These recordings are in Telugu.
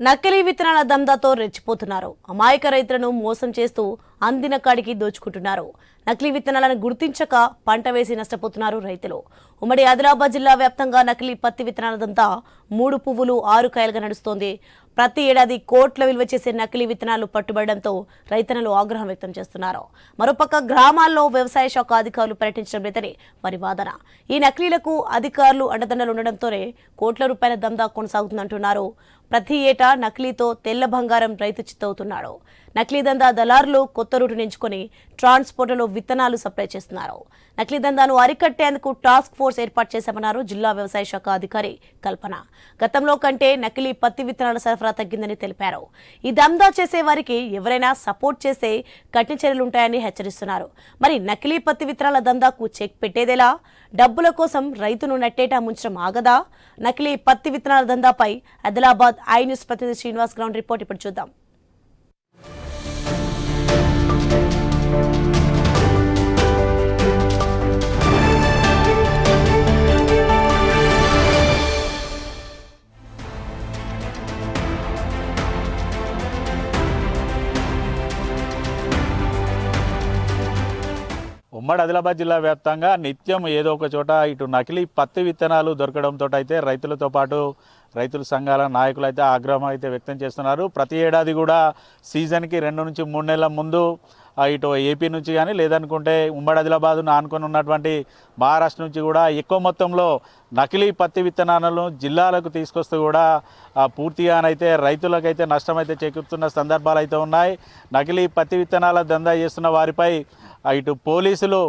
నకిలీ విత్తనాల దందాతో రెచ్చిపోతున్నారు. అమాయక రైతులను మోసం చేస్తూ అందిన కాడికి దోచుకుంటున్నారు. నకిలీ విత్తనాలను గుర్తించక పంట వేసి నష్టపోతున్నారు రైతులు. ఉమ్మడి ఆదిలాబాద్ జిల్లా వ్యాప్తంగా నకిలీ పత్తి విత్తనాల దంతా మూడు పువ్వులు ఆరు కాయలుగా నడుస్తోంది. ప్రతి ఏడాది కోట్ల విలువ చేసే నకిలీ విత్తనాలు పట్టుబడడంతో రైతన్నలు ఆగ్రహం వ్యక్తం చేస్తున్నారు. మరోపక్క గ్రామాల్లో వ్యవసాయ శాఖ అధికారులు పర్యటించడం లేదని వారి వాదన. ఈ నకిలీలకు అధికారులు అండదండలు ఉండడంతోనే కోట్ల రూపాయల దందా కొనసాగుతుందంటున్నారు. ప్రతి ఏటా నకిలీతో తెల్ల బంగారం రైతు చిత్తవుతున్నాడు. నకిలీ దందా దళారులు కొత్త రూటు ఎంచుకొని ట్రాన్స్పోర్టులో విత్తనాలు సప్లై చేస్తున్నారు. నకిలీ దందాను అరికట్టేందుకు టాస్క్ ఫోర్స్ ఏర్పాటు చేశామన్నారు జిల్లా వ్యవసాయ శాఖ అధికారి కల్పన. గతంలో కంటే నకిలీ పత్తి విత్తనాల సరఫరా తగ్గిందని తెలిపారు. ఈ దందా చేసే వారికి ఎవరైనా సపోర్ట్ చేస్తే కఠిన చర్యలుంటాయని హెచ్చరిస్తున్నారు. మరి నకిలీ పత్తి విత్తనాల దందాకు చెక్ పెట్టేదేలా? డబ్బుల కోసం రైతును నట్టేటా ముంచడం ఆగదా? నకిలీ పత్తి విత్తనాల దందాపై ఆదిలాబాద్ ఐ న్యూస్ ప్రతినిధి శ్రీనివాస్ గ్రౌండ్ రిపోర్ట్ ఇప్పుడు చూద్దాం. ఉమ్మడి ఆదిలాబాద్ జిల్లా వ్యాప్తంగా నిత్యం ఏదో ఒక చోట ఇటు నకిలీ పత్తి విత్తనాలు దొరకడంతో అయితే రైతులతో పాటు రైతుల సంఘాల నాయకులు అయితే ఆగ్రహం అయితే వ్యక్తం చేస్తున్నారు. ప్రతి ఏడాది కూడా సీజన్కి రెండు నుంచి మూడు నెలల ముందు ఇటు ఏపీ నుంచి కానీ లేదనుకుంటే ఉమ్మడి ఆదిలాబాద్ను ఆనుకొని ఉన్నటువంటి మహారాష్ట్ర నుంచి కూడా ఎక్కువ మొత్తంలో నకిలీ పత్తి విత్తనాలను జిల్లాలకు తీసుకొస్తూ కూడా పూర్తిగానైతే రైతులకైతే నష్టమైతే చేకూరుతున్న సందర్భాలు అయితే ఉన్నాయి. నకిలీ పత్తి విత్తనాల దందా చేస్తున్న వారిపై ఇటు పోలీసులు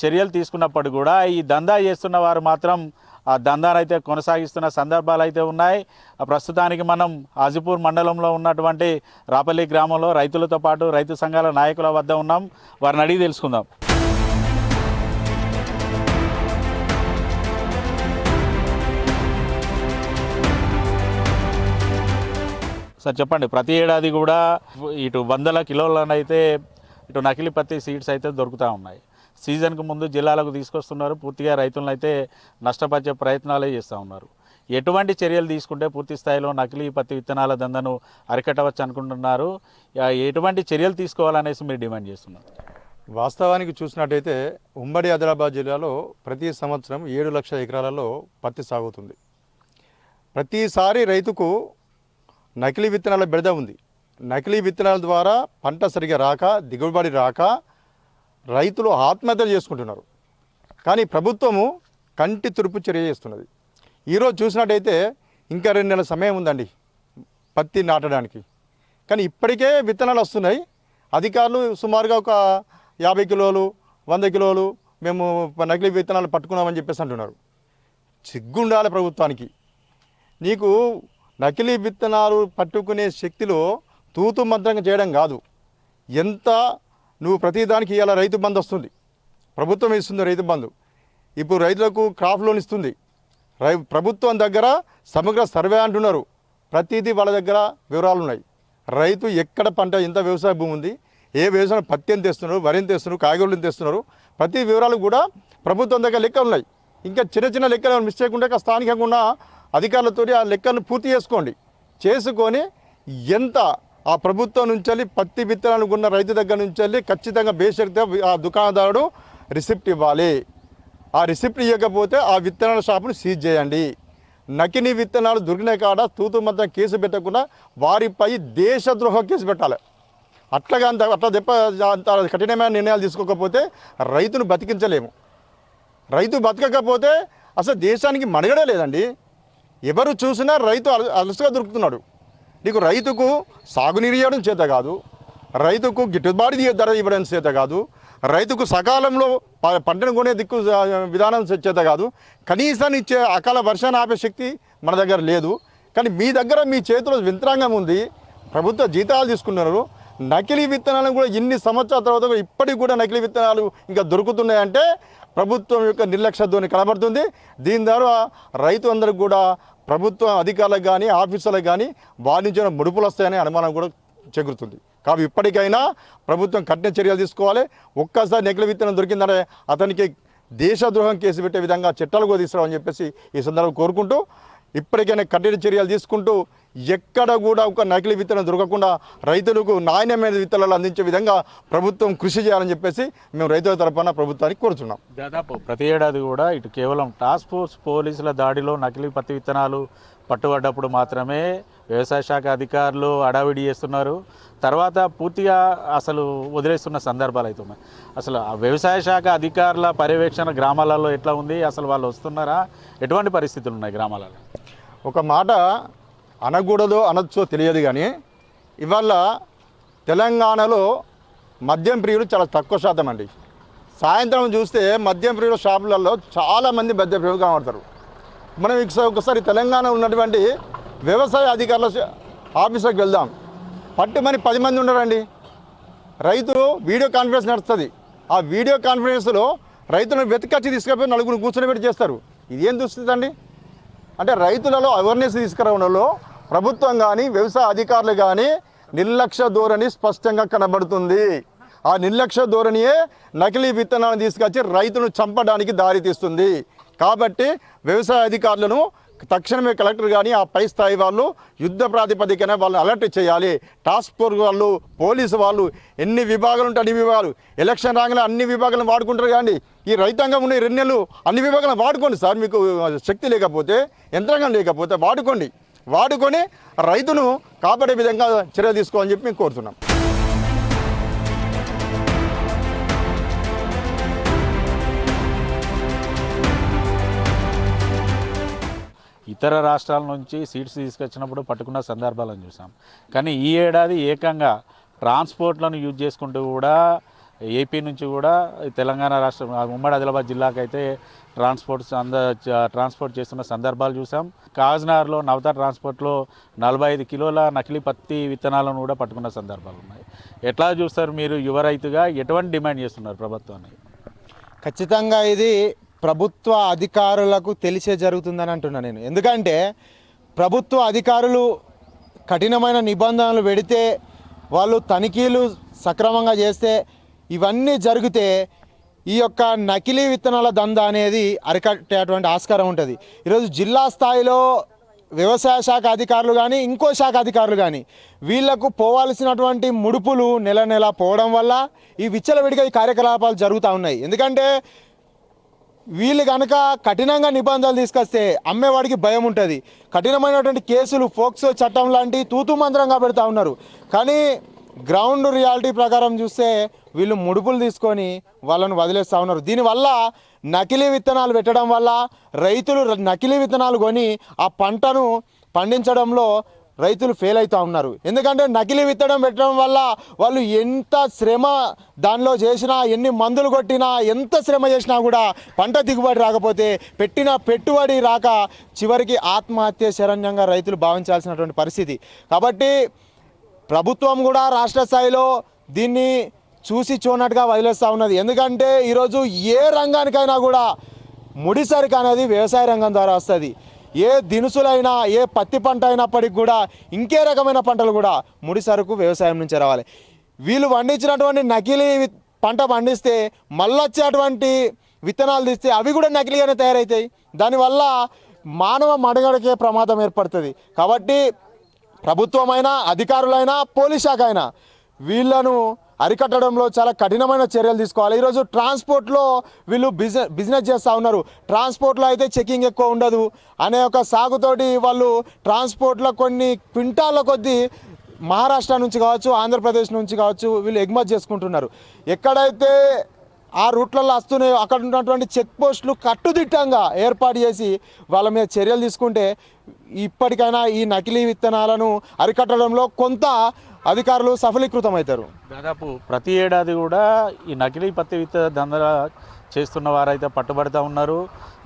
చర్యలు తీసుకున్నప్పుడు కూడా ఈ దందా చేస్తున్న వారు మాత్రం ఆ దందాను అయితే కొనసాగిస్తున్న సందర్భాలు అయితే ఉన్నాయి. ఆ, ప్రస్తుతానికి మనం హాజీపూర్ మండలంలో ఉన్నటువంటి రాపల్లి గ్రామంలో రైతులతో పాటు రైతు సంఘాల నాయకుల వద్ద ఉన్నాం. వారిని అడిగి తెలుసుకుందాం. సార్ చెప్పండి ప్రతి ఏడాది కూడా ఇటు వందల కిలోలనైతే ఇటు నకిలీ పత్తి సీడ్స్ అయితే దొరుకుతూ ఉన్నాయి. సీజన్కు ముందు జిల్లాలకు తీసుకొస్తున్నారు. పూర్తిగా రైతులను అయితే నష్టపరిచే ప్రయత్నాలే చేస్తూ ఉన్నారు. ఎటువంటి చర్యలు తీసుకుంటే పూర్తి స్థాయిలో నకిలీ పత్తి విత్తనాల దందను అరికట్టవచ్చు అనుకుంటున్నారు. ఎటువంటి చర్యలు తీసుకోవాలనేసి మీరు డిమాండ్ చేస్తున్నారు. వాస్తవానికి చూసినట్టయితే ఉమ్మడి ఆదిలాబాద్ జిల్లాలో ప్రతి సంవత్సరం ఏడు లక్షల ఎకరాలలో పత్తి సాగుతుంది. ప్రతిసారి రైతుకు నకిలీ విత్తనాల బెడద ఉంది. నకిలీ విత్తనాల ద్వారా పంట సరిగా రాక దిగుబడి రాక రైతులు ఆత్మహత్యలు చేసుకుంటున్నారు. కానీ ప్రభుత్వము కంటి తురుపు చర్య చేస్తున్నది. ఈరోజు చూసినట్టయితే ఇంకా రెండు నెలల సమయం ఉందండి పత్తి నాటడానికి. కానీ ఇప్పటికే విత్తనాలు వస్తున్నాయి. అధికారులు సుమారుగా ఒక యాభై కిలోలు వంద కిలోలు మేము నకిలీ విత్తనాలు పట్టుకున్నామని చెప్పేసి అంటున్నారు. సిగ్గుండాలి ప్రభుత్వానికి. నీకు నకిలీ విత్తనాలు పట్టుకునే శక్తిలో తూతు మంత్రంగా చేయడం కాదు. ఎంత నువ్వు ప్రతిదానికి ఇవాళ రైతు బంధు వస్తుంది. ప్రభుత్వం ఇస్తుంది రైతు బంధు. ఇప్పుడు రైతులకు క్రాప్ లోన్ ఇస్తుంది. రై ప్రభుత్వం దగ్గర సమగ్ర సర్వే అంటున్నారు. ప్రతిదీ వాళ్ళ దగ్గర వివరాలు ఉన్నాయి. రైతు ఎక్కడ పంట ఎంత వ్యవసాయ భూమి ఉంది ఏ వ్యవసాయం పత్తి ఎంత తెస్తున్నారు వరి ఎంత తెస్తున్నారు కాయగూరలు తెస్తున్నారు ప్రతి వివరాలు కూడా ప్రభుత్వం దగ్గర లెక్కలు ఉన్నాయి. ఇంకా చిన్న చిన్న లెక్కలు మిస్ చేయకుండా స్థానికంగా ఉన్న అధికారులతో ఆ లెక్కలను పూర్తి చేసుకోండి. చేసుకొని ఎంత ఆ ప్రభుత్వం నుంచి వెళ్ళి పత్తి విత్తనాలు ఉన్న రైతు దగ్గర నుంచి వెళ్ళి ఖచ్చితంగా బేషరతుగా ఆ దుకాణదారుడు రిసిప్ట్ ఇవ్వాలి. ఆ రిసిప్ట్ ఇవ్వకపోతే ఆ విత్తనాల షాపును సీజ్ చేయండి. నకిలీ విత్తనాలు దొరికిన కాడ తూతు మొత్తం కేసు పెట్టకుండా వారిపై దేశద్రోహ కేసు పెట్టాలి. అట్లాగా అంత అట్లా చెప్ప అంత కఠినమైన నిర్ణయాలు తీసుకోకపోతే రైతును బతికించలేము. రైతు బతకకపోతే అసలు దేశానికి మనుగడే లేదండి. ఎవరు చూసినా రైతు అలసగా దొరుకుతున్నాడు. నీకు రైతుకు సాగునీరు ఇవ్వడం చేత కాదు రైతుకు గిట్టుబాటు ధర- ఇవ్వడం చేత కాదు రైతుకు సకాలంలో పంటను కొనే దిక్కు విధానం చేత కాదు కనీసాన్ని ఇచ్చే అకాల వర్షాన్ని ఆపే శక్తి మన దగ్గర లేదు. కానీ మీ దగ్గర మీ చేతిలో యంత్రాంగం ఉంది ప్రభుత్వ జీతాలు తీసుకున్నారు నకిలీ విత్తనాలను కూడా ఇన్ని సంవత్సరాల తర్వాత ఇప్పటికి కూడా నకిలీ విత్తనాలు ఇంకా దొరుకుతున్నాయంటే ప్రభుత్వం యొక్క నిర్లక్ష్య ధోని కనబడుతుంది. దీని ద్వారా రైతు అందరికి కూడా ప్రభుత్వ అధికారులకు కానీ ఆఫీసర్లకు కానీ వారి నుంచి ముడుపులు వస్తాయనే అనుమానం కూడా చెగురుతుంది కాబట్టి ఇప్పటికైనా ప్రభుత్వం కఠిన చర్యలు తీసుకోవాలి. ఒక్కసారి నకిలీ విత్తనం దొరికిందంటే అతనికి దేశద్రోహం కేసు పెట్టే విధంగా చట్టాలు కూడా తీసుకురావని చెప్పేసి ఈ సందర్భంగా కోరుకుంటూ ఇప్పటికైనా కఠిన చర్యలు తీసుకుంటూ ఎక్కడ కూడా ఒక నకిలీ విత్తనం దొరకకుండా రైతులకు నాణ్యమైన విత్తనాలు అందించే విధంగా ప్రభుత్వం కృషి చేయాలని చెప్పేసి మేము రైతుల తరపున ప్రభుత్వానికి కోరుతున్నాం దాదాపు ప్రతి ఏడాది కూడా ఇటు కేవలం టాస్క్ ఫోర్స్ పోలీసుల దాడిలో నకిలీ పత్తి విత్తనాలు పట్టుబడ్డప్పుడు మాత్రమే వ్యవసాయ శాఖ అధికారులు అడావిడి చేస్తున్నారు. తర్వాత పూర్తిగా అసలు వదిలేస్తున్న సందర్భాలు అయితే ఉన్నాయి. అసలు ఆ వ్యవసాయ శాఖ అధికారుల పర్యవేక్షణ గ్రామాలలో ఎట్లా ఉంది? అసలు వాళ్ళు వస్తున్నారా? ఎటువంటి పరిస్థితులు ఉన్నాయి గ్రామాలలో? ఒక మాట అనకూడదో అనొచ్చో తెలియదు కానీ ఇవాళ తెలంగాణలో మద్యం ప్రియులు చాలా తక్కువ శాతం అండి. సాయంత్రం చూస్తే మద్యం ప్రియుల షాపులలో చాలామంది మద్య ప్రియులు కనబడతారు. మనం ఒకసారి ఒకసారి తెలంగాణ ఉన్నటువంటి వ్యవసాయ అధికారుల ఆఫీసర్కి వెళ్దాం. పట్టుమని పది మంది ఉన్నారండి. రైతు వీడియో కాన్ఫరెన్స్ నడుస్తుంది. ఆ వీడియో కాన్ఫరెన్స్లో రైతులను వెతకచ్చి తీసుకుపోయి నలుగురు కూర్చొని పెట్టి చేస్తారు. ఇదేం దుస్థితి అండి? అంటే రైతులలో అవేర్నెస్ తీసుకురావడంలో ప్రభుత్వం కానీ వ్యవసాయ అధికారులు కానీ నిర్లక్ష్య ధోరణి స్పష్టంగా కనబడుతుంది. ఆ నిర్లక్ష్య ధోరణియే నకిలీ విత్తనాలను తీసుకొచ్చి రైతును చంపడానికి దారితీస్తుంది. కాబట్టి వ్యవసాయ అధికారులను తక్షణమే కలెక్టర్ కానీ ఆ పై స్థాయి వాళ్ళు యుద్ధ ప్రాతిపదికన వాళ్ళని అలర్ట్ చేయాలి. టాస్క్ ఫోర్స్ వాళ్ళు పోలీసు వాళ్ళు ఎన్ని విభాగాలు ఉంటే అన్ని విభాగాలు. ఎలక్షన్ రాగానే అన్ని విభాగాలను వాడుకుంటారు కానీ ఈ రైతాంగం ఉన్న ఈ రెండు నెలలు అన్ని విభాగాలను వాడుకోండి సార్. మీకు శక్తి లేకపోతే యంత్రాంగం లేకపోతే వాడుకోండి. వాడుకొని రైతును కాపాడే విధంగా చర్య తీసుకోవాలని చెప్పి మేము కోరుతున్నాం. ఇతర రాష్ట్రాల నుంచి సీట్స్ తీసుకొచ్చినప్పుడు పట్టుకున్న సందర్భాలను చూసాం. కానీ ఈ ఏడాది ఏకంగా ట్రాన్స్పోర్ట్లను యూజ్ చేసుకుంటూ కూడా ఏపీ నుంచి కూడా తెలంగాణ రాష్ట్రం ఉమ్మడి ఆదిలాబాద్ జిల్లాకైతే ట్రాన్స్పోర్ట్స్ అంద ట్రాన్స్పోర్ట్ చేస్తున్న సందర్భాలు చూసాం. కాజ్నగర్లో నవత ట్రాన్స్పోర్ట్లో నలభై ఐదు కిలోల నకిలీ పత్తి విత్తనాలను కూడా పట్టుకున్న సందర్భాలు ఉన్నాయి. ఎట్లా చూస్తారు మీరు యువ రైతుగా ఎటువంటి డిమాండ్ చేస్తున్నారు ప్రభుత్వాన్ని? ఖచ్చితంగా ఇది ప్రభుత్వ అధికారులకు తెలిసే జరుగుతుందని అంటున్నా నేను. ఎందుకంటే ప్రభుత్వ అధికారులు కఠినమైన నిబంధనలు పెడితే వాళ్ళు తనిఖీలు సక్రమంగా చేస్తే ఇవన్నీ జరిగితే ఈ యొక్క నకిలీ విత్తనాల దంద అనేది అరికట్టేటువంటి ఆస్కారం ఉంటుంది. ఈరోజు జిల్లా స్థాయిలో వ్యవసాయ శాఖ అధికారులు కానీ ఇంకో శాఖ అధికారులు కానీ వీళ్ళకు పోవాల్సినటువంటి ముడుపులు నెల నెల పోవడం వల్ల ఈ విచ్చలవిడిగా ఈ కార్యకలాపాలు జరుగుతూ ఉన్నాయి. ఎందుకంటే వీళ్ళు కనుక కఠినంగా నిబంధనలు తీసుకొస్తే అమ్మేవాడికి భయం ఉంటుంది. కఠినమైనటువంటి కేసులు ఫోక్సో చట్టం లాంటి తూతు మంత్రంగా పెడతా ఉన్నారు. కానీ గ్రౌండ్ రియాలిటీ ప్రకారం చూస్తే వీళ్ళు ముడుపులు తీసుకొని వాళ్ళను వదిలేస్తూ ఉన్నారు. దీనివల్ల నకిలీ విత్తనాలు పెట్టడం వల్ల రైతులు నకిలీ విత్తనాలు కొని ఆ పంటను పండించడంలో రైతులు ఫెయిల్ అవుతూ ఉన్నారు. ఎందుకంటే నకిలీ విత్తడం పెట్టడం వల్ల వాళ్ళు ఎంత శ్రమ దానిలో చేసినా ఎన్ని మందులు కొట్టినా ఎంత శ్రమ చేసినా కూడా పంట దిగుబడి రాకపోతే పెట్టిన పెట్టుబడి రాక చివరికి ఆత్మహత్య శరణ్యంగా రైతులు భావించాల్సినటువంటి పరిస్థితి. కాబట్టి ప్రభుత్వం కూడా రాష్ట్ర స్థాయిలో దీన్ని చూసి చూనట్టుగా వదిలేస్తూ ఉన్నది. ఎందుకంటే ఈరోజు ఏ రంగానికైనా కూడా ముడిసరికి అనేది వ్యవసాయ రంగం ద్వారా వస్తుంది. ఏ దినుసులైనా ఏ పత్తి పంట అయినప్పటికి కూడా ఇంకే రకమైన పంటలు కూడా ముడి సరుకు వ్యవసాయం నుంచి రావాలి. వీళ్ళు పండించినటువంటి నకిలీ పంట పండిస్తే మళ్ళొచ్చేటువంటి విత్తనాలు తీస్తే అవి కూడా నకిలీగానే తయారవుతాయి దానివల్ల మానవ మడగడకే ప్రమాదం ఏర్పడుతుంది. కాబట్టి ప్రభుత్వమైనా అధికారులైనా పోలీస్ శాఖ అయినా వీళ్ళను అరికట్టడంలో చాలా కఠినమైన చర్యలు తీసుకోవాలి. ఈరోజు ట్రాన్స్పోర్ట్లో వీళ్ళు బిజినెస్ బిజినెస్ చేస్తూ ఉన్నారు. ట్రాన్స్పోర్ట్లో అయితే చెకింగ్ ఎక్కువ ఉండదు. అనే ఒక సాగుతోటి వాళ్ళు ట్రాన్స్పోర్ట్లో కొన్ని క్వింటాల కొద్దీ మహారాష్ట్ర నుంచి కావచ్చు ఆంధ్రప్రదేశ్ నుంచి కావచ్చు వీళ్ళు ఎగుమతి చేసుకుంటున్నారు. ఎక్కడైతే ఆ రూట్లలో వస్తున్నాయో అక్కడ ఉన్నటువంటి చెక్ పోస్టులు కట్టుదిట్టంగా ఏర్పాటు చేసి వాళ్ళ మీద చర్యలు తీసుకుంటే ఇప్పటికైనా ఈ నకిలీ విత్తనాలను అరికట్టడంలో కొంత అధికారులు సఫలీకృతమవుతారు. దాదాపు ప్రతి ఏడాది కూడా ఈ నకిలీ పత్తి విత్త దంద చేస్తున్న వారైతే పట్టుబడుతూ ఉన్నారు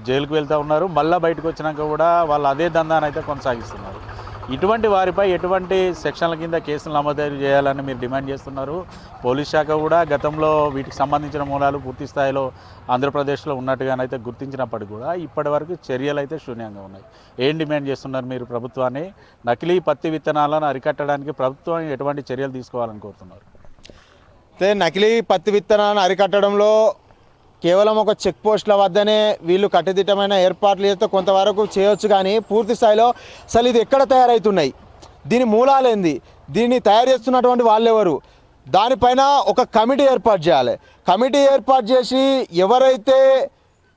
జైలుకు వెళ్తూ ఉన్నారు మళ్ళీ బయటకు వచ్చినాక కూడా వాళ్ళు అదే దందానైతే కొనసాగిస్తున్నారు. ఇటువంటి వారిపై ఎటువంటి సెక్షన్ల కింద కేసులు నమోదు చేయాలని మీరు డిమాండ్ చేస్తున్నారు? పోలీస్ శాఖ కూడా గతంలో వీటికి సంబంధించిన మూలాలు పూర్తి స్థాయిలో ఆంధ్రప్రదేశ్లో ఉన్నట్టుగానైతే గుర్తించినప్పటికీ కూడా ఇప్పటి వరకు చర్యలు అయితే శూన్యంగా ఉన్నాయి. ఏం డిమాండ్ చేస్తున్నారు మీరు ప్రభుత్వాన్ని? నకిలీ పత్తి విత్తనాలను అరికట్టడానికి ప్రభుత్వం ఎటువంటి చర్యలు తీసుకోవాలని కోరుతున్నారు? అయితే నకిలీ పత్తి విత్తనాలను అరికట్టడంలో కేవలం ఒక చెక్ పోస్టుల వద్దనే వీళ్ళు కట్టుదిట్టమైన ఏర్పాట్లు చేస్తే కొంతవరకు చేయొచ్చు కానీ పూర్తి స్థాయిలో అసలు ఇది ఎక్కడ తయారవుతున్నాయి దీని మూలాలేంది దీన్ని తయారు చేస్తున్నటువంటి వాళ్ళెవరు? దానిపైన ఒక కమిటీ ఏర్పాటు చేయాలి. కమిటీ ఏర్పాటు చేసి ఎవరైతే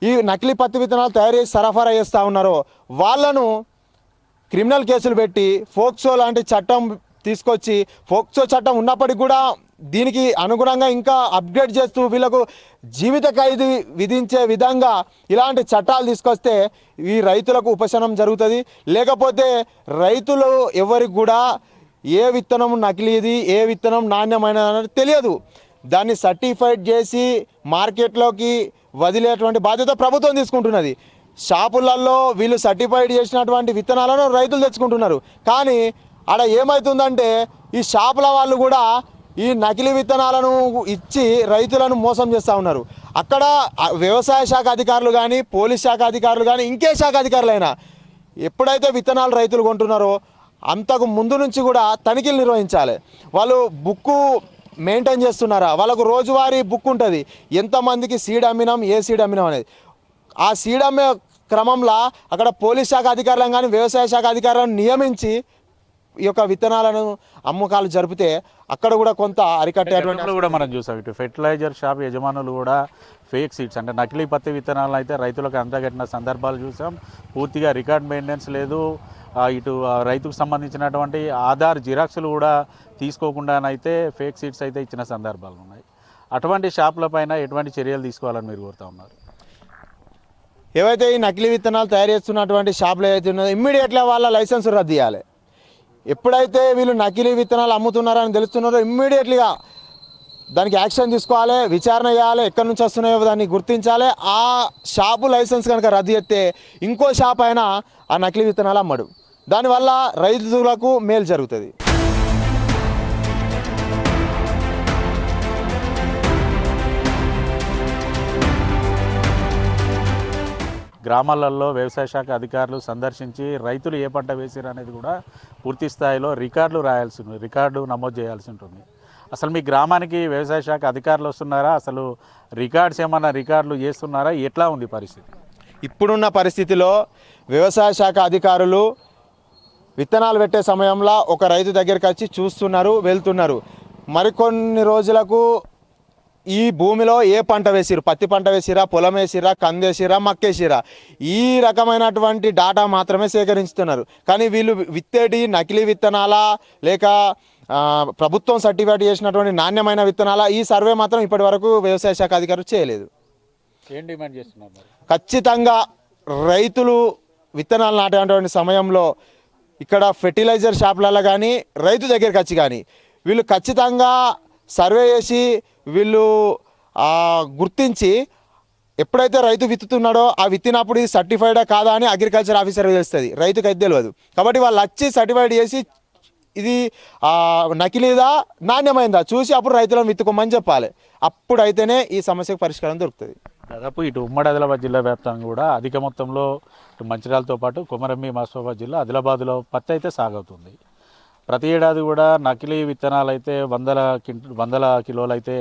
ఈ నకిలీ పత్తి విత్తనాలు తయారు చేసి సరఫరా చేస్తూ ఉన్నారో వాళ్ళను క్రిమినల్ కేసులు పెట్టి ఫోక్సో లాంటి చట్టం తీసుకొచ్చి ఫోక్సో చట్టం ఉన్నప్పటికీ కూడా దీనికి అనుగుణంగా ఇంకా అప్గ్రేడ్ చేస్తూ వీళ్ళకు జీవిత ఖైదు విధించే విధంగా ఇలాంటి చట్టాలు తీసుకొస్తే ఈ రైతులకు ఉపశమనం జరుగుతుంది. లేకపోతే రైతులు ఎవరికి కూడా ఏ విత్తనం నకిలీది ఏ విత్తనం నాణ్యమైనది అనేది తెలియదు. దాన్ని సర్టిఫైడ్ చేసి మార్కెట్లోకి వదిలేటువంటి బాధ్యత ప్రభుత్వం తీసుకుంటున్నది. షాపులలో వీళ్ళు సర్టిఫైడ్ చేసినటువంటి విత్తనాలను రైతులు తెచ్చుకుంటున్నారు. కానీ ఆడ ఏమవుతుందంటే ఈ షాపుల వాళ్ళు కూడా ఈ నకిలీ విత్తనాలను ఇచ్చి రైతులను మోసం చేస్తూ ఉన్నారు. అక్కడ వ్యవసాయ శాఖ అధికారులు కానీ పోలీస్ శాఖ అధికారులు కానీ ఇంకే శాఖ అధికారులైనా ఎప్పుడైతే విత్తనాలు రైతులు కొంటున్నారో అంతకు ముందు నుంచి కూడా తనిఖీలు నిర్వహించాలి. వాళ్ళు బుక్కు మెయింటైన్ చేస్తున్నారా? వాళ్ళకు రోజువారీ బుక్ ఉంటుంది. ఎంతమందికి సీడ్ అమ్మినాం ఏ సీడ్ అమ్మినాం అనేది. ఆ సీడ్ అమ్మే క్రమంలో అక్కడ పోలీస్ శాఖ అధికారులను కానీ వ్యవసాయ శాఖ అధికారులను నియమించి ఈ యొక్క విత్తనాలను అమ్మకాలు జరిపితే అక్కడ కూడా కొంత అరికట్టేటువంటి కూడా మనం చూసాం. ఇటు ఫెర్టిలైజర్ షాప్ యజమానులు కూడా ఫేక్ సీడ్స్ అంటే నకిలీ పత్తి విత్తనాలను అయితే రైతులకు అందగట్టిన సందర్భాలు చూసాం. పూర్తిగా రికార్డ్ మెయింటెనెన్స్ లేదు. ఇటు రైతుకు సంబంధించినటువంటి ఆధార్ జిరాక్స్లు కూడా తీసుకోకుండానైతే ఫేక్ సీడ్స్ అయితే ఇచ్చిన సందర్భాలు ఉన్నాయి. అటువంటి షాపుల పైన ఎటువంటి చర్యలు తీసుకోవాలని మీరు కోరుతా ఉన్నారు? ఏవైతే ఈ నకిలీ విత్తనాలు తయారు చేస్తున్నటువంటి షాపులు ఏవైతే ఉన్నదో ఇమ్మీడియట్గా వాళ్ళ లైసెన్స్ రద్దు చేయాలి. ఎప్పుడైతే వీళ్ళు నకిలీ విత్తనాలు అమ్ముతున్నారని తెలుస్తున్నారో ఇమ్మీడియట్లీగా దానికి యాక్షన్ తీసుకోవాలి విచారణ చేయాలి ఎక్కడి నుంచి వస్తున్నాయో దాన్ని గుర్తించాలి. ఆ షాపు లైసెన్స్ కనుక రద్దు చేస్తే ఇంకో షాప్ అయినా ఆ నకిలీ విత్తనాలు అమ్మడు. దానివల్ల రైతులకు మేలు జరుగుతుంది. గ్రామాలలో వ్యవసాయ శాఖ అధికారులు సందర్శించి రైతులు ఏ పంట వేసారు అనేది కూడా పూర్తి స్థాయిలో రికార్డులు రాయాల్సి ఉంది రికార్డు నమోదు చేయాల్సి ఉంటుంది. అసలు మీ గ్రామానికి వ్యవసాయ శాఖ అధికారులు వస్తున్నారా? అసలు రికార్డ్స్ ఏమన్నా రికార్డులు చేస్తున్నారా? ఎట్లా ఉంది పరిస్థితి? ఇప్పుడున్న పరిస్థితిలో వ్యవసాయ శాఖ అధికారులు విత్తనాలు పెట్టే సమయంలో ఒక రైతు దగ్గరికి వచ్చి చూస్తున్నారు వెళ్తున్నారు. మరికొన్ని రోజులకు ఈ భూమిలో ఏ పంట వేసిరు పత్తి పంట వేసిరా పొలం వేసిరా కందేసిరా మక్కేసిరా ఈ రకమైనటువంటి డాటా మాత్రమే సేకరించుతున్నారు. కానీ వీళ్ళు విత్తేటి నకిలీ విత్తనాలా లేక ప్రభుత్వం సర్టిఫైడ్ చేసినటువంటి నాణ్యమైన విత్తనాలా ఈ సర్వే మాత్రం ఇప్పటి వరకు వ్యవసాయ శాఖ అధికారులు చేయలేదు. ఏం డిమాండ్ చేస్తున్నారు ఖచ్చితంగా రైతులు విత్తనాలు నాటేటువంటి సమయంలో ఇక్కడ ఫెర్టిలైజర్ షాపులలో కానీ రైతు దగ్గరికి వచ్చి కానీ వీళ్ళు ఖచ్చితంగా సర్వే చేసి వీళ్ళు గుర్తించి ఎప్పుడైతే రైతు విత్తుతున్నాడో ఆ విత్తినప్పుడు ఇది సర్టిఫైడా కాదా అని అగ్రికల్చర్ ఆఫీసర్ తెలుస్తుంది. రైతుకు అయితే తెలియదు కాబట్టి వాళ్ళు వచ్చి సర్టిఫైడ్ చేసి ఇది నకిలీదా నాణ్యమైందా? చూసి అప్పుడు రైతులను విత్తుకోమని చెప్పాలి. అప్పుడైతేనే ఈ సమస్యకు పరిష్కారం దొరుకుతుంది. దాదాపు ఇటు ఉమ్మడి ఆదిలాబాద్ జిల్లా వ్యాప్తంగా కూడా అధిక మొత్తంలో ఇటు మంచిర్యాలతో పాటు కొమరంభి మాసోబాద్ జిల్లా ఆదిలాబాద్లో పత్తి అయితే సాగవుతుంది. ప్రతి ఏడాది కూడా నకిలీ విత్తనాలు అయితే వందల కింట వందల కిలోలు అయితే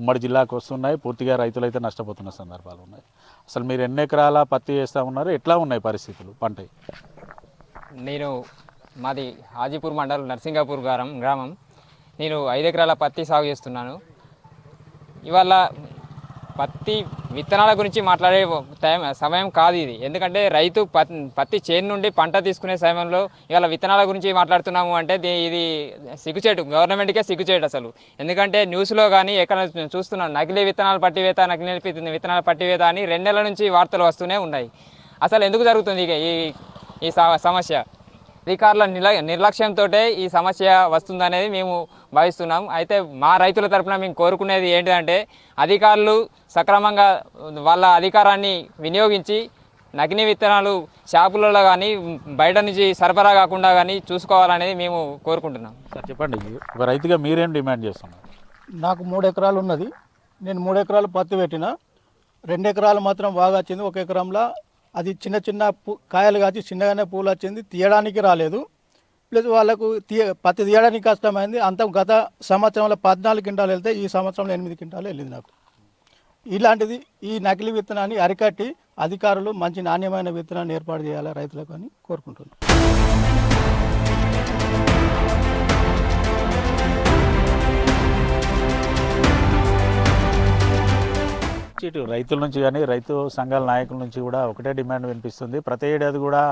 ఉమ్మడి జిల్లాకు వస్తున్నాయి. పూర్తిగా రైతులు అయితే నష్టపోతున్న సందర్భాలు ఉన్నాయి. అసలు మీరు ఎన్ని ఎకరాల పత్తి వేస్తూ ఉన్నారు? ఎట్లా ఉన్నాయి పరిస్థితులు పంట నేను మాది హాజీపూర్ మండలం నర్సింగాపూర్ గ్రామం గ్రామం. నేను ఐదు ఎకరాల పత్తి సాగు చేస్తున్నాను. ఇవాళ పత్తి విత్తనాల గురించి మాట్లాడే టైం సమయం కాదు ఇది. ఎందుకంటే రైతు పత్తి చేను నుండి పంట తీసుకునే సమయంలో ఇవాళ విత్తనాల గురించి మాట్లాడుతున్నాము అంటే ఇది సిగ్గుచేటు గవర్నమెంట్కే సిగ్గుచేటు అసలు. ఎందుకంటే న్యూస్లో కానీ ఎక్కడ చూస్తున్నాను నకిలీ విత్తనాలు పట్టివేత నకిలీ విత్తనాలు పట్టివేత అని రెండు నెలల నుంచి వార్తలు వస్తూనే ఉన్నాయి. అసలు ఎందుకు జరుగుతుంది ఇక ఈ ఈ సమస్య? అధికారుల నిర్ల నిర్లక్ష్యంతో ఈ సమస్య వస్తుందనేది మేము భావిస్తున్నాం. అయితే మా రైతుల తరపున మేము కోరుకునేది ఏంటంటే అధికారులు సక్రమంగా వాళ్ళ అధికారాన్ని వినియోగించి నకిలీ విత్తనాలు షాపులలో కానీ బయట నుంచి సరఫరా కాకుండా కానీ చూసుకోవాలనేది మేము కోరుకుంటున్నాం. సార్ చెప్పండి. ఒక రైతుగా మీరేం డిమాండ్ చేస్తున్నారు? నాకు మూడు ఎకరాలు ఉన్నది. నేను మూడు ఎకరాలు పత్తి పెట్టిన. రెండు ఎకరాలు మాత్రం బాగా వచ్చింది. ఒక ఎకరంలో అది చిన్న చిన్న పూ కాయలు కాచి చిన్నగానే పూలు వచ్చింది. తీయడానికి రాలేదు. ప్లస్ వాళ్ళకు పత్తి తీయడానికి కష్టమైంది. అంత గత సంవత్సరంలో పద్నాలుగు క్వింటాలు వెళ్తే ఈ సంవత్సరంలో ఎనిమిది క్వింటాలు వెళ్ళింది నాకు. ఇలాంటిది ఈ నకిలీ విత్తనాన్ని అరికట్టి అధికారులు మంచి నాణ్యమైన విత్తనాన్ని ఏర్పాటు చేయాలి రైతులకు అని కోరుకుంటున్నాను ఇటు రైతుల నుంచి కానీ రైతు సంఘాల నాయకుల నుంచి కూడా ఒకటే డిమాండ్ వినిపిస్తుంది. ప్రతి ఏడాది కూడా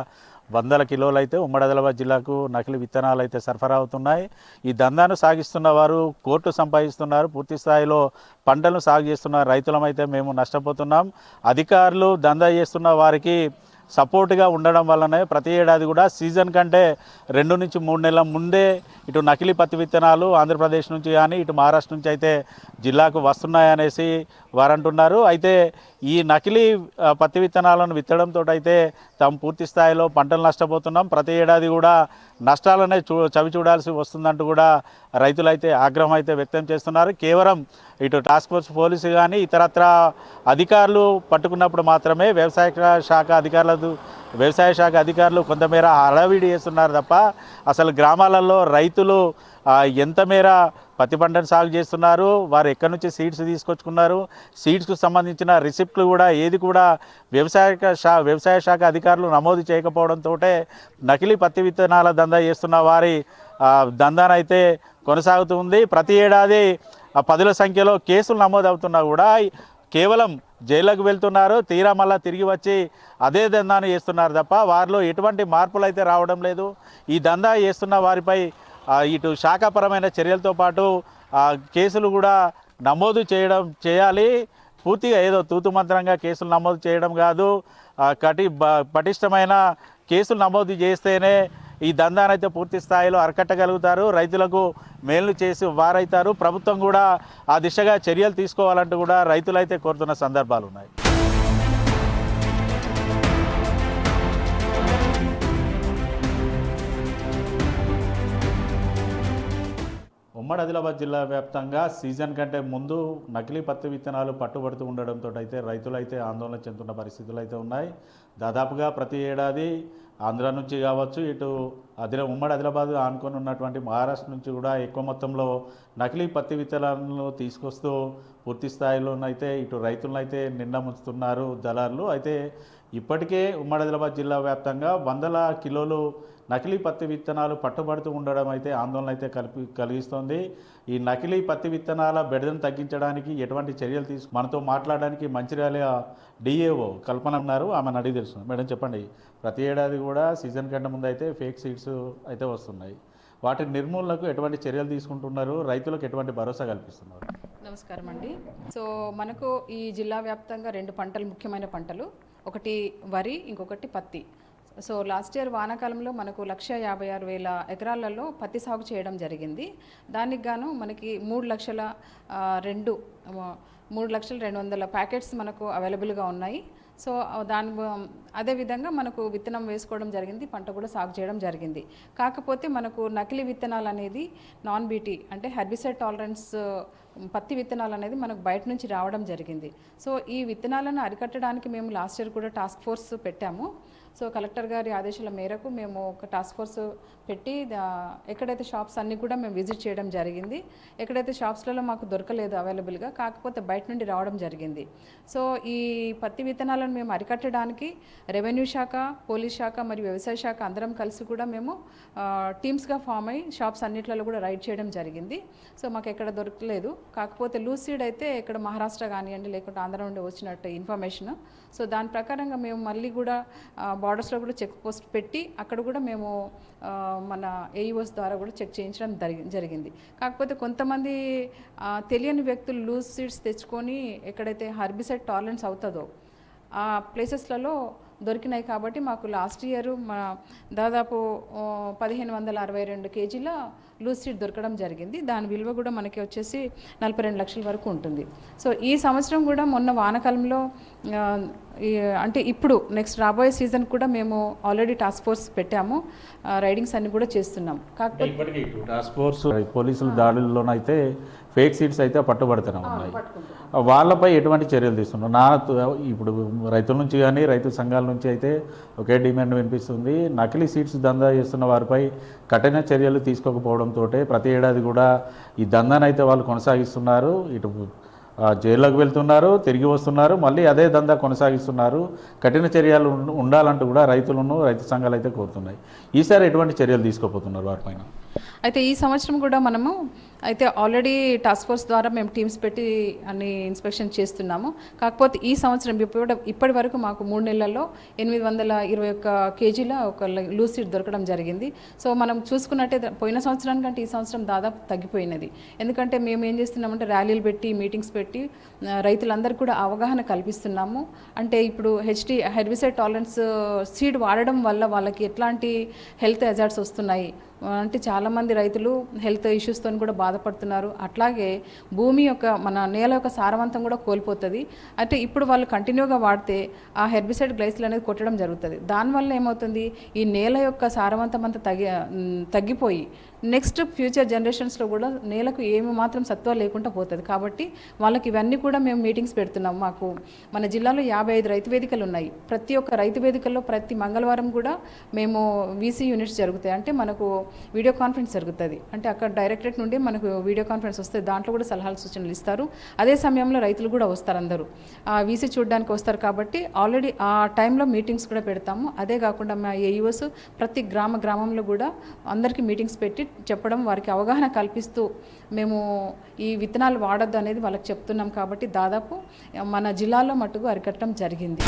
వందల కిలోలు అయితే ఉమ్మడి ఆదిలాబాద్ జిల్లాకు నకిలీ విత్తనాలు అయితే సరఫరా అవుతున్నాయి. ఈ దందాను సాగిస్తున్న వారు కోర్టు సంపాదిస్తున్నారు. పూర్తి స్థాయిలో పంటలను సాగు చేస్తున్న రైతులమైతే మేము నష్టపోతున్నాం. అధికారులు దందా చేస్తున్న వారికి సపోర్ట్గా ఉండడం వల్లనే ప్రతి ఏడాది కూడా సీజన్ కంటే రెండు నుంచి మూడు నెలల ముందే ఇటు నకిలీ పత్తి విత్తనాలు ఆంధ్రప్రదేశ్ నుంచి కానీ ఇటు మహారాష్ట్ర నుంచి అయితే జిల్లాకు వస్తున్నాయనేసి వారు అంటున్నారు అయితే ఈ నకిలీ పత్తి విత్తనాలను విత్తడంతో అయితే తాము పూర్తి స్థాయిలో పంటలు నష్టపోతున్నాం. ప్రతి ఏడాది కూడా నష్టాలనే చూ చవి చూడాల్సి వస్తుందంటూ కూడా రైతులైతే ఆగ్రహం అయితే వ్యక్తం చేస్తున్నారు. కేవలం ఇటు టాస్క్ ఫోర్స్ పోలీసు కానీ ఇతరత్ర అధికారులు పట్టుకున్నప్పుడు మాత్రమే వ్యవసాయ శాఖ అధికారుల వ్యవసాయ శాఖ అధికారులు కొంతమేర హడావిడి చేస్తున్నారు తప్ప అసలు గ్రామాలలో రైతులు ఎంతమేర ఎంత మేర పత్తి పంటను సాగు చేస్తున్నారు వారు ఎక్కడి నుంచి సీడ్స్ తీసుకొచ్చుకున్నారు సీడ్స్కు సంబంధించిన రిసిప్ట్లు కూడా ఏది కూడా వ్యవసాయ శా వ్యవసాయ శాఖ అధికారులు నమోదు చేయకపోవడంతో నకిలీ పత్తి విత్తనాల దందా చేస్తున్న వారి దందానైతే కొనసాగుతుంది ప్రతి ఏడాది పదుల సంఖ్యలో కేసులు నమోదవుతున్నా కూడా కేవలం జైళ్ళకు వెళ్తున్నారు తీరా మళ్ళా తిరిగి వచ్చి అదే దందాను చేస్తున్నారు తప్ప వారిలో ఎటువంటి మార్పులు అయితే రావడం లేదు. ఈ దందా చేస్తున్న వారిపై ఇటు శాఖాపరమైన చర్యలతో పాటు కేసులు కూడా నమోదు చేయడం చేయాలి. పూర్తిగా ఏదో తూతుమంత్రంగా కేసులు నమోదు చేయడం కాదు. కటి బ- పటిష్టమైన కేసులు నమోదు చేస్తేనే ఈ దందానైతే పూర్తి స్థాయిలో అరకట్టగలుగుతారు. రైతులకు మేలు చేసి వారైతారు. ప్రభుత్వం కూడా ఆ దిశగా చర్యలు తీసుకోవాలంటూ కూడా రైతులైతే కోరుతున్న సందర్భాలు ఉన్నాయి. ఉమ్మడి ఆదిలాబాద్ జిల్లా వ్యాప్తంగా సీజన్ కంటే ముందు నకిలీ పత్తి విత్తనాలు పట్టుబడుతూ ఉండడంతో అయితే రైతులు అయితే ఆందోళన చెందుతున్న పరిస్థితులు అయితే ఉన్నాయి. దాదాపుగా ప్రతి ఏడాది ఆంధ్ర నుంచి కావచ్చు ఇటు ఆదిలా ఉమ్మడి ఆదిలాబాద్ ఆనుకొని ఉన్నటువంటి మహారాష్ట్ర నుంచి కూడా ఎక్కువ మొత్తంలో నకిలీ పత్తి విత్తనాలను తీసుకొస్తూ పూర్తి స్థాయిలోనైతే ఇటు రైతులనైతే నిండా ముంచుతున్నారు దళారులు. అయితే ఇప్పటికే ఉమ్మడి ఆదిలాబాద్ జిల్లా వ్యాప్తంగా వందల కిలోలు నకిలీ పత్తి విత్తనాలు పట్టుబడుతూ ఉండడం అయితే ఆందోళన అయితే కలిపి కలిగిస్తోంది. ఈ నకిలీ పత్తి విత్తనాల బెడదను తగ్గించడానికి ఎటువంటి చర్యలు తీసుకు మనతో మాట్లాడడానికి మంచిర్యాల డిఏఓ కల్పన ఉన్నారు. ఆమెను అడిగి తెలుసు మేడం చెప్పండి. ప్రతి ఏడాది కూడా సీజన్ కంటే ముందు అయితే ఫేక్ సీడ్స్ అయితే వస్తున్నాయి. వాటి నిర్మూలనకు ఎటువంటి చర్యలు తీసుకుంటున్నారు? రైతులకు ఎటువంటి భరోసా కల్పిస్తున్నారు? నమస్కారం అండి. సో మనకు ఈ జిల్లా వ్యాప్తంగా రెండు పంటలు ముఖ్యమైన పంటలు. ఒకటి వరి ఇంకొకటి పత్తి. సో లాస్ట్ ఇయర్ వానాకాలంలో మనకు లక్ష యాభై ఆరు వేల ఎకరాలలో పత్తి సాగు చేయడం జరిగింది. దానికి గాను మనకి మూడు లక్షల రెండు మూడు లక్షల రెండు వందల ప్యాకెట్స్ మనకు అవైలబుల్గా ఉన్నాయి. సో దాని అదేవిధంగా మనకు విత్తనం వేసుకోవడం జరిగింది పంట కూడా సాగు చేయడం జరిగింది. కాకపోతే మనకు నకిలీ విత్తనాలు అనేది నాన్ బీటీ అంటే హెర్బిసైడ్ టాలరెన్స్ పత్తి విత్తనాలు అనేది మనకు బయట నుంచి రావడం జరిగింది. సో ఈ విత్తనాలను అరికట్టడానికి మేము లాస్ట్ ఇయర్ కూడా టాస్క్ ఫోర్స్ పెట్టాము. సో కలెక్టర్ గారి ఆదేశాల మేరకు మేము ఒక టాస్క్ ఫోర్స్ పెట్టి ఎక్కడైతే షాప్స్ అన్నీ కూడా మేము విజిట్ చేయడం జరిగింది. ఎక్కడైతే షాప్స్లలో మాకు దొరకలేదు అవైలబుల్గా కాకపోతే బయట నుండి రావడం జరిగింది. సో ఈ పత్తి విత్తనాలను మేము అరికట్టడానికి రెవెన్యూ శాఖ పోలీస్ శాఖ మరియు వ్యవసాయ శాఖ అందరం కలిసి కూడా మేము టీమ్స్గా ఫామ్ అయ్యి షాప్స్ అన్నిట్లలో కూడా రైడ్ చేయడం జరిగింది. సో మాకు ఎక్కడ దొరకలేదు. కాకపోతే లూసీడ్ అయితే ఇక్కడ మహారాష్ట్ర కానివ్వండి లేకుంటే ఆంధ్ర నుండి వచ్చినట్టు ఇన్ఫర్మేషన్. సో దాని ప్రకారంగా మేము మళ్ళీ కూడా బార్డర్స్లో కూడా చెక్ పోస్ట్ పెట్టి అక్కడ కూడా మేము మన ఏఈఓస్ ద్వారా కూడా చెక్ చేయించడం జరిగి జరిగింది. కాకపోతే కొంతమంది తెలియని వ్యక్తులు లూజ్ సీడ్స్ తెచ్చుకొని ఎక్కడైతే హర్బిసైడ్ టాలరెన్స్ అవుతుందో ఆ ప్లేసెస్లలో దొరికినాయి కాబట్టి మాకు లాస్ట్ ఇయర్ మా దాదాపు పదిహేను వందల అరవై రెండు కేజీల లూజ్ సీడ్ దొరకడం జరిగింది. దాని విలువ కూడా మనకి వచ్చేసి నలభై రెండు లక్షల వరకు ఉంటుంది. సో ఈ సంవత్సరం కూడా మొన్న వానకాలంలో అంటే ఇప్పుడు నెక్స్ట్ రాబోయే సీజన్ కూడా మేము ఆల్రెడీ టాస్క్ ఫోర్స్ పెట్టాము. రైడింగ్స్ అన్ని కూడా చేస్తున్నాం. కాకపోతే ఇప్పటికీ టాస్క్ ఫోర్స్ పోలీసుల దాడుల్లోనైతే ఫేక్ సీట్స్ అయితే పట్టుబడుతూనే ఉన్నాయి. వాళ్ళపై ఎటువంటి చర్యలు తీసుకున్నారు నా ఇప్పుడు రైతుల నుంచి కానీ రైతు సంఘాల నుంచి అయితే ఒకే డిమాండ్ వినిపిస్తుంది. నకిలీ సీట్స్ దందా చేస్తున్న వారిపై కఠిన చర్యలు తీసుకోకపోవడంతో ప్రతి ఏడాది కూడా ఈ దందాను అయితే వాళ్ళు కొనసాగిస్తున్నారు. ఇటు జైల్లోకి వెళ్తున్నారు తిరిగి వస్తున్నారు మళ్ళీ అదే దందా కొనసాగిస్తున్నారు. కఠిన చర్యలు ఉండాలంటూ కూడా రైతులను రైతు సంఘాలు అయితే కోరుతున్నాయి. ఈసారి ఎటువంటి చర్యలు తీసుకోపోతున్నారు వారిపైన అయితే ఈ సంవత్సరం కూడా మనము అయితే ఆల్రెడీ టాస్క్ ఫోర్స్ ద్వారా మేము టీమ్స్ పెట్టి అన్ని ఇన్స్పెక్షన్ చేస్తున్నాము. కాకపోతే ఈ సంవత్సరం ఇప్పుడు ఇప్పటి వరకు మాకు మూడు నెలల్లో ఎనిమిది వందల ఇరవై ఒక్క కేజీల ఒక లూసిడ్ సీడ్ దొరకడం జరిగింది. సో మనం చూసుకున్నట్టే పోయిన సంవత్సరానికంటే ఈ సంవత్సరం దాదాపు తగ్గిపోయినది. ఎందుకంటే మేము ఏం చేస్తున్నామంటే ర్యాలీలు పెట్టి మీటింగ్స్ పెట్టి రైతులందరికీ కూడా అవగాహన కల్పిస్తున్నాము. అంటే ఇప్పుడు హెచ్డి హెర్బిసైడ్ టాలరెన్స్ సీడ్ వాడడం వల్ల వాళ్ళకి ఎట్లాంటి హెల్త్ హెజార్డ్స్ వస్తున్నాయి? అంటే చాలామంది రైతులు హెల్త్ ఇష్యూస్తో కూడా బాధపడుతున్నారు. అట్లాగే భూమి యొక్క మన నేల యొక్క సారవంతం కూడా కోల్పోతుంది. అంటే ఇప్పుడు వాళ్ళు కంటిన్యూగా వాడితే ఆ హెర్బిసైడ్ గ్లైసిల్ అనేది కొట్టడం జరుగుతుంది. దానివల్ల ఏమవుతుంది? ఈ నేల యొక్క సారవంతం అంతా తగ్గి తగ్గిపోయి నెక్స్ట్ ఫ్యూచర్ జనరేషన్స్లో కూడా నేలకు ఏమి మాత్రం సత్వ లేకుండా పోతుంది. కాబట్టి వాళ్ళకి ఇవన్నీ కూడా మేము మీటింగ్స్ పెడుతున్నాం. మాకు మన జిల్లాలో యాభై ఐదు రైతు వేదికలు ఉన్నాయి. ప్రతి ఒక్క రైతు వేదికల్లో ప్రతి మంగళవారం కూడా మేము వీసీ యూనిట్స్ జరుగుతాయి. అంటే మనకు వీడియో కాన్ఫరెన్స్ జరుగుతుంది. అంటే అక్కడ డైరెక్టరేట్ నుండి మనకు వీడియో కాన్ఫరెన్స్ వస్తే దాంట్లో కూడా సలహాలు సూచనలు ఇస్తారు. అదే సమయంలో రైతులు కూడా వస్తారు అందరూ. ఆ వీసీ చూడడానికి వస్తారు కాబట్టి ఆల్రెడీ ఆ టైంలో మీటింగ్స్ కూడా పెడతాము. అదే కాకుండా మా ఏఈఓస్ ప్రతి గ్రామ గ్రామంలో కూడా అందరికీ మీటింగ్స్ పెట్టి చెప్పడం వారికి అవగాహన కల్పిస్తూ మేము ఈ విత్తనాలు వాడద్దు అనేది వాళ్ళకి చెప్తున్నాం కాబట్టి దాదాపు మన జిల్లాలో మట్టుకు అరికట్టడం జరిగింది.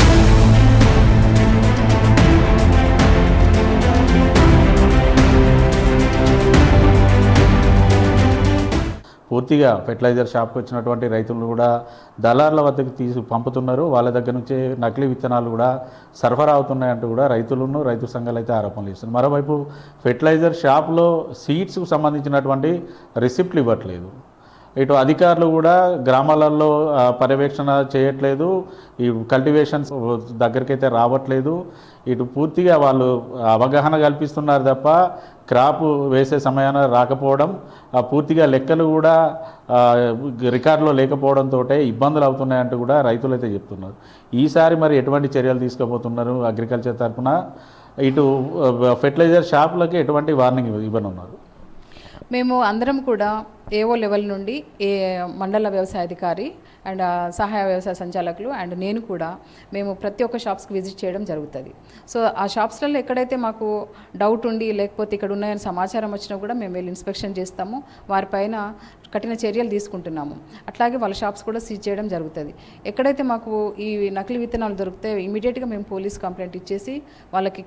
పూర్తిగా ఫెర్టిలైజర్ షాప్కి వచ్చినటువంటి రైతులను కూడా దళార్ల వద్దకు తీసి పంపుతున్నారు. వాళ్ళ దగ్గర నుంచే నకిలీ విత్తనాలు కూడా సరఫరా అవుతున్నాయంటూ కూడా రైతులను రైతు సంఘాలు అయితే ఆరోపణలు చేస్తున్నారు. మరోవైపు ఫెర్టిలైజర్ షాప్లో సీడ్స్కు సంబంధించినటువంటి రిసిప్ట్లు ఇవ్వట్లేదు. ఇటు అధికారులు కూడా గ్రామాలలో పర్యవేక్షణ చేయట్లేదు. ఈ కల్టివేషన్స్ దగ్గరికైతే రావట్లేదు. ఇటు పూర్తిగా వాళ్ళు అవగాహన కల్పిస్తున్నారు తప్ప క్రాప్ వేసే సమయాన రాకపోవడం ఆ, పూర్తిగా లెక్కలు కూడా రికార్డులో లేకపోవడంతో ఇబ్బందులు అవుతున్నాయంటూ కూడా రైతులు అయితే చెప్తున్నారు. ఈసారి మరి ఎటువంటి చర్యలు తీసుకోబోతున్నారు అగ్రికల్చర్ తరఫున? ఇటు ఫెర్టిలైజర్ షాపులకి ఎటువంటి వార్నింగ్ ఇవ్వనున్నారు? మేము అందరం కూడా ఏఓ లెవెల్ నుండి ఏ మండల వ్యవసాయ అధికారి అండ్ సహాయ వ్యవసాయ సంచాలకులు అండ్ నేను కూడా మేము ప్రతి ఒక్క షాప్స్కి విజిట్ చేయడం జరుగుతుంది. సో ఆ షాప్స్లలో ఎక్కడైతే మాకు డౌట్ ఉండి లేకపోతే ఇక్కడ ఉన్నాయని సమాచారం వచ్చినా కూడా మేము వెళ్ళి ఇన్స్పెక్షన్ చేస్తాము. వారిపైన కఠిన చర్యలు తీసుకుంటున్నాము. అట్లాగే వాళ్ళ షాప్స్ కూడా సీజ్ చేయడం జరుగుతుంది. ఎక్కడైతే మాకు ఈ నకిలీ విత్తనాలు దొరికితే ఇమీడియట్గా మేము పోలీస్ కంప్లైంట్ ఇచ్చేసి వాళ్ళకి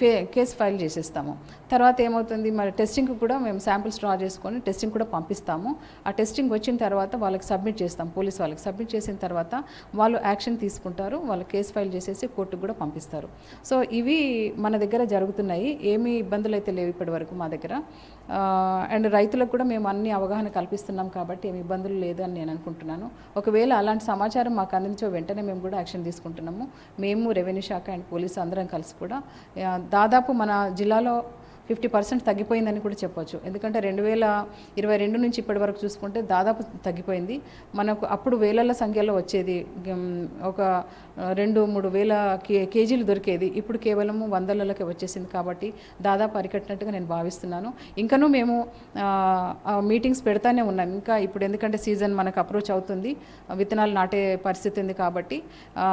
ఫే కేసు ఫైల్ చేసేస్తాము. తర్వాత ఏమవుతుంది మరి టెస్టింగ్ కూడా మేము శాంపిల్స్ డ్రా చేసుకొని టెస్టింగ్ కూడా పంపిస్తాము. ఆ టెస్టింగ్ వచ్చిన తర్వాత వాళ్ళకి సబ్మిట్ చేస్తాం పోలీస్ వాళ్ళకి సబ్మిట్ చేసిన తర్వాత వాళ్ళు యాక్షన్ తీసుకుంటారు వాళ్ళు కేసు ఫైల్ చేసేసి కోర్టుకు కూడా పంపిస్తారు. సో ఇవి మన దగ్గర జరుగుతున్నాయి. ఏమీ ఇబ్బందులు అయితే లేవు ఇప్పటి వరకు మా దగ్గర. అండ్ రైతులకు కూడా మేము అన్ని అవగాహన కల్పిస్తాం. కల్పిస్తున్నాం కాబట్టి ఏమి ఇబ్బందులు లేదు అని నేను అనుకుంటున్నాను. ఒకవేళ అలాంటి సమాచారం మాకు అందించే వెంటనే మేము కూడా యాక్షన్ తీసుకుంటున్నాము. మేము రెవెన్యూ శాఖ అండ్ పోలీసు అందరం కలిసి కూడా. దాదాపు మన జిల్లాలో ఫిఫ్టీ పర్సెంట్ తగ్గిపోయిందని కూడా చెప్పొచ్చు. ఎందుకంటే రెండు వేల ఇరవై రెండు నుంచి ఇప్పటి వరకు చూసుకుంటే దాదాపు తగ్గిపోయింది. మనకు అప్పుడు వేలల సంఖ్యలో వచ్చేది. ఒక రెండు మూడు వేల కే కేజీలు దొరికేది. ఇప్పుడు కేవలము వందలలోకి వచ్చేసింది కాబట్టి దాదాపు అరికట్టినట్టుగా నేను భావిస్తున్నాను. ఇంకనూ మేము మీటింగ్స్ పెడతానే ఉన్నాం. ఇంకా ఇప్పుడు ఎందుకంటే సీజన్ మనకు అప్రోచ్ అవుతుంది. విత్తనాలు నాటే పరిస్థితి ఉంది కాబట్టి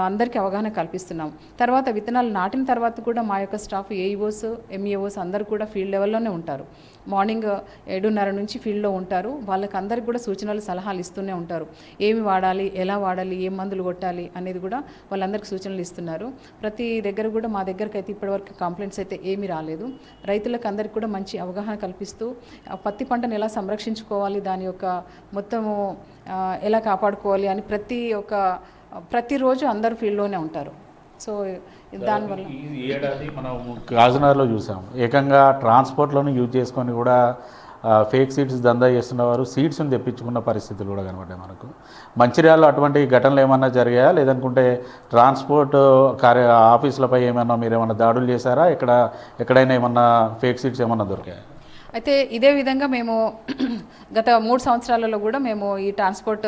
అందరికీ అవగాహన కల్పిస్తున్నాం. తర్వాత విత్తనాలు నాటిన తర్వాత కూడా మా యొక్క స్టాఫ్ ఏఈఓస్ ఎంఈఓస్ అందరూ కూడా ఫీల్డ్ లెవెల్లోనే ఉంటారు. మార్నింగ్ ఏడున్నర నుంచి ఫీల్డ్లో ఉంటారు. వాళ్ళకి అందరికి కూడా సూచనలు సలహాలు ఇస్తూనే ఉంటారు. ఏమి వాడాలి ఎలా వాడాలి ఏ మందులు కొట్టాలి అనేది కూడా వాళ్ళందరికీ సూచనలు ఇస్తున్నారు. ప్రతి దగ్గర కూడా మా దగ్గరకు అయితే ఇప్పటివరకు కంప్లైంట్స్ అయితే ఏమీ రాలేదు. రైతులకు అందరికి కూడా మంచి అవగాహన కల్పిస్తూ పత్తి పంటను ఎలా సంరక్షించుకోవాలి దాని యొక్క మొత్తము ఎలా కాపాడుకోవాలి అని ప్రతి ఒక్క ప్రతిరోజు అందరూ ఫీల్డ్లోనే ఉంటారు. సో దానివల్ల ఈ ఏడాది మనం చూసాం. ఏకంగా ట్రాన్స్పోర్ట్లను యూజ్ చేసుకొని కూడా ఫేక్ సీడ్స్ దందా చేస్తున్న వారు సీడ్స్ని తెప్పించుకున్న పరిస్థితులు కూడా కనబడ్డాయి మనకు. మంచిర్యాలలో అటువంటి ఘటనలు ఏమన్నా జరిగాయా? లేదనుకుంటే ట్రాన్స్పోర్ట్ కార్య ఆఫీసులపై ఏమన్నా మీరు ఏమన్నా దాడులు చేశారా? ఇక్కడ ఎక్కడైనా ఏమన్నా ఫేక్ సీడ్స్ ఏమన్నా దొరికాయా? అయితే ఇదే విధంగా మేము గత మూడు సంవత్సరాలలో కూడా మేము ఈ ట్రాన్స్పోర్ట్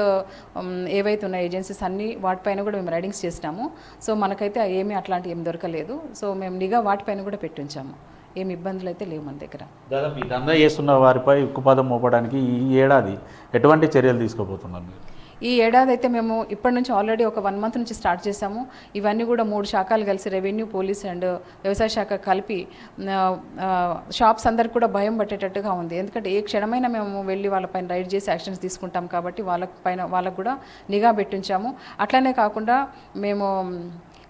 ఏవైతే ఉన్న ఏజెన్సీస్ అన్ని వాటిపైన కూడా మేము రైడింగ్స్ చేసినాము. సో మనకైతే ఏమీ అట్లాంటి ఏమి దొరకలేదు. సో మేము నిఘా వాటిపైన కూడా పెట్టి ఉంచాము ఏమి ఇబ్బందులు అయితే లేవు మన దగ్గర. దాదాపు ఈ దందా చేస్తున్న వారిపై ఉక్కుపాదం మోపడానికి ఈ ఏడాది ఎటువంటి చర్యలు తీసుకోబోతున్నారు మీరు? ఈ ఏడాది అయితే మేము ఇప్పటి నుంచి ఆల్రెడీ ఒక వన్ మంత్ నుంచి స్టార్ట్ చేసాము ఇవన్నీ కూడా మూడు శాఖలు కలిసి రెవెన్యూ పోలీస్ అండ్ వ్యవసాయ శాఖ కలిపి షాప్స్ అందరికి కూడా భయం పట్టేటట్టుగా ఉంది. ఎందుకంటే ఏ క్షణమైనా మేము వెళ్ళి వాళ్ళపైన రైడ్ చేసి యాక్షన్స్ తీసుకుంటాం కాబట్టి వాళ్ళ పైన వాళ్ళకు కూడా నిఘా పెట్టించాము. అట్లనే కాకుండా మేము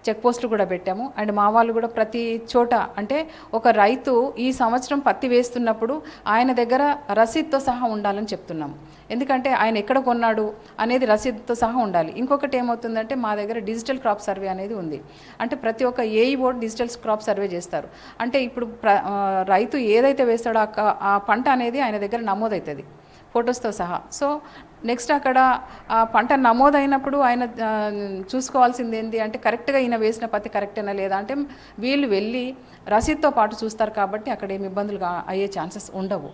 చెక్ పోస్టులు కూడా పెట్టాము. అండ్ మా వాళ్ళు కూడా ప్రతి చోట అంటే ఒక రైతు ఈ సంవత్సరం పత్తి వేస్తున్నప్పుడు ఆయన దగ్గర రసీద్తో సహా ఉండాలని చెప్తున్నాము. ఎందుకంటే ఆయన ఎక్కడ కొన్నాడు అనేది రసీదుతో సహా ఉండాలి. ఇంకొకటి ఏమవుతుందంటే మా దగ్గర డిజిటల్ క్రాప్ సర్వే అనేది ఉంది. అంటే ప్రతి ఒక్క AE board digital crop survey చేస్తారు. అంటే ఇప్పుడు ప్ర రైతు ఏదైతే వేస్తాడో ఆ ఆ పంట అనేది ఆయన దగ్గర నమోదవుతుంది ఫొటోస్తో సహా. సో నెక్స్ట్ అక్కడ ఆ పంట నమోదైనప్పుడు ఆయన చూసుకోవాల్సింది ఏంటి అంటే కరెక్ట్గా ఈయన వేసిన పత్తి కరెక్టేనా లేదా అంటే వీళ్ళు వెళ్ళి రసీద్తో పాటు చూస్తారు కాబట్టి అక్కడ ఏమి ఇబ్బందులు అయ్యే ఛాన్సెస్ ఉండవు.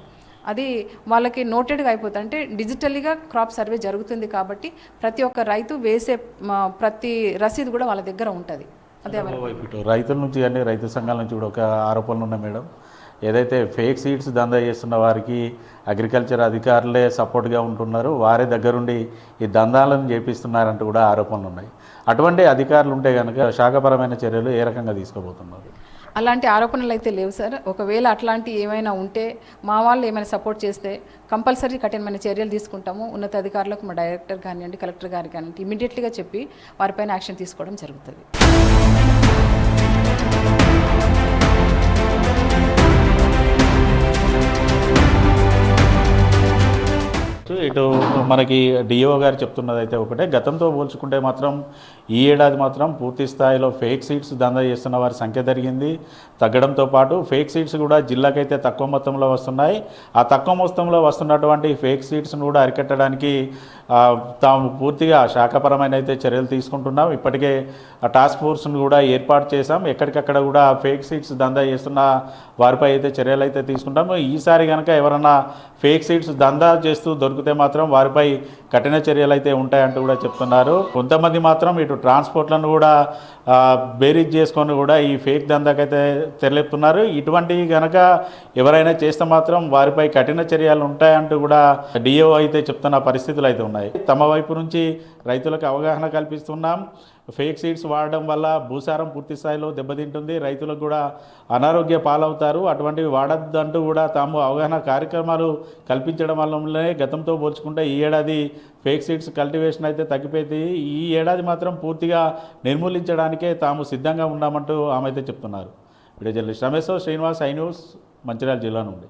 అది వాళ్ళకి నోటెడ్గా అయిపోతుంది. అంటే డిజిటల్లీగా క్రాప్ సర్వే జరుగుతుంది కాబట్టి ప్రతి ఒక్క రైతు వేసే ప్రతి రసీదు కూడా వాళ్ళ దగ్గర ఉంటుంది. అదే వైపు రైతుల నుంచి కానీ రైతు సంఘాల నుంచి కూడా ఒక ఆరోపణలు ఉన్నాయి మేడం. ఏదైతే ఫేక్ సీడ్స్ దందా చేస్తున్న వారికి అగ్రికల్చర్ అధికారులే సపోర్ట్గా ఉంటున్నారు వారే దగ్గరుండి ఈ దందాలను చేపిస్తున్నారంటూ కూడా ఆరోపణలు ఉన్నాయి. అటువంటి అధికారులు ఉంటే కనుక శాఖపరమైన చర్యలు ఏ రకంగా తీసుకోబోతున్నారు? అలాంటి ఆరోపణలు అయితే లేవు సార్. ఒకవేళ అట్లాంటి ఏమైనా ఉంటే మా వాళ్ళు ఏమైనా సపోర్ట్ చేస్తే కంపల్సరీ కఠినమైన చర్యలు తీసుకుంటాము. ఉన్నత అధికారులకు మా డైరెక్టర్ కానివ్వండి కలెక్టర్ గారికి కానివ్వండి ఇమీడియట్లీగా చెప్పి వారిపైన యాక్షన్ తీసుకోవడం జరుగుతుంది. ఇటు మనకి డిఓ గారు చెప్తున్నది అయితే ఒకటే గతంతో పోల్చుకుంటే మాత్రం ఈ ఏడాది మాత్రం పూర్తి స్థాయిలో ఫేక్ సీట్స్ దందా చేస్తున్న వారి సంఖ్య పెరిగింది తగ్గడంతో పాటు ఫేక్ సీట్స్ కూడా జిల్లాకైతే తక్కువ మొత్తంలో వస్తున్నాయి. ఆ తక్కువ మొత్తంలో వస్తున్నటువంటి ఫేక్ సీట్స్ను కూడా అరికట్టడానికి తాము పూర్తిగా శాఖపరమైన అయితే చర్యలు తీసుకుంటున్నాం. ఇప్పటికే టాస్క్ ఫోర్స్ను కూడా ఏర్పాటు చేశాం. ఎక్కడికక్కడ కూడా ఫేక్ సీట్స్ దందా చేస్తున్న వారిపై అయితే చర్యలు అయితే తీసుకుంటాము ఈసారి కనుక ఎవరన్నా ఫేక్ సీట్స్ దందా చేస్తూ దొరికితే మాత్రం వారిపై కఠిన చర్యలు అయితే ఉంటాయంటూ కూడా చెప్తున్నారు. కొంతమంది మాత్రం ఇటు ట్రాన్స్పోర్ట్లను కూడా బేరీజ్ చేసుకొని కూడా ఈ ఫేక్ దందాకైతే తెరలేపుతున్నారు. ఇటువంటివి కనుక ఎవరైనా చేస్తే మాత్రం వారిపై కఠిన చర్యలు ఉంటాయంటూ కూడా డిఓ అయితే చెప్తున్న పరిస్థితులు అయితే ఉన్నాయి. తమ వైపు నుంచి రైతులకు అవగాహన కల్పిస్తున్నాం. ఫేక్ సీడ్స్ వాడడం వల్ల భూసారం పూర్తి స్థాయిలో దెబ్బతింటుంది. రైతులకు కూడా అనారోగ్య పాలవుతారు. అటువంటివి వాడద్దంటూ కూడా తాము అవగాహన కార్యక్రమాలు కల్పించడం వల్లనే గతంతో పోల్చుకుంటే ఈ ఏడాది ఫేక్ సీడ్స్ కల్టివేషన్ అయితే తగ్గిపోయింది. ఈ ఏడాది మాత్రం పూర్తిగా నిర్మూలించడానికే తాము సిద్ధంగా ఉన్నామంటూ ఆమె అయితే చెప్తున్నారు. Video journalist Srinivas I news Mancherial జిల్లా నుండి.